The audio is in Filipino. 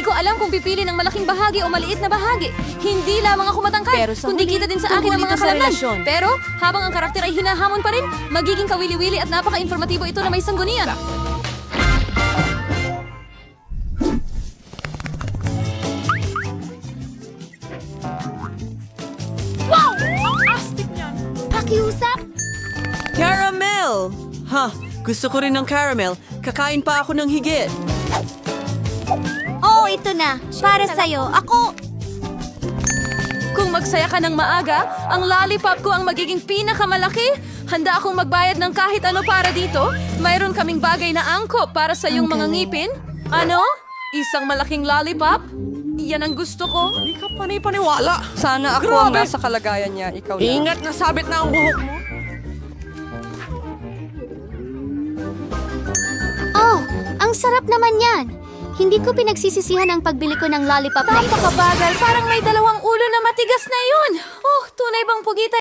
Hindi ko alam kung pipili ng malaking bahagi o maliit na bahagi. Hindi lamang ako matangkad, Pero sa kundi huli, kita din sa akin ang tungkol mga ito sa kalamnan. relasyon. Pero habang ang karakter ay hinahamon pa rin, magiging kawili-wili at napaka-informatibo ito na may sanggunian. Pakiusap? Caramel! Ha, gusto ko rin ng caramel. Kakain pa ako ng higit. Ito na. Para sa'yo. Ako... Kung magsaya ka ng maaga, ang lollipop ko ang magiging pinakamalaki. Handa akong magbayad ng kahit ano para dito. Mayroon kaming bagay na angkop para sa iyong mga ngipin. Ano? Isang malaking lollipop? Yan ang gusto ko. Hindi ka panay-paniwala. Sana ako ang nasa kalagayan niya. Ikaw na. Ingat na sabit na ang buhok mo. Oh, ang sarap naman yan. Hindi ko pinagsisisihan ang pagbili ko ng lollipop na ito. Napakabagal. Parang may dalawang ulo na matigas na yun. Oh, tunay bang pugita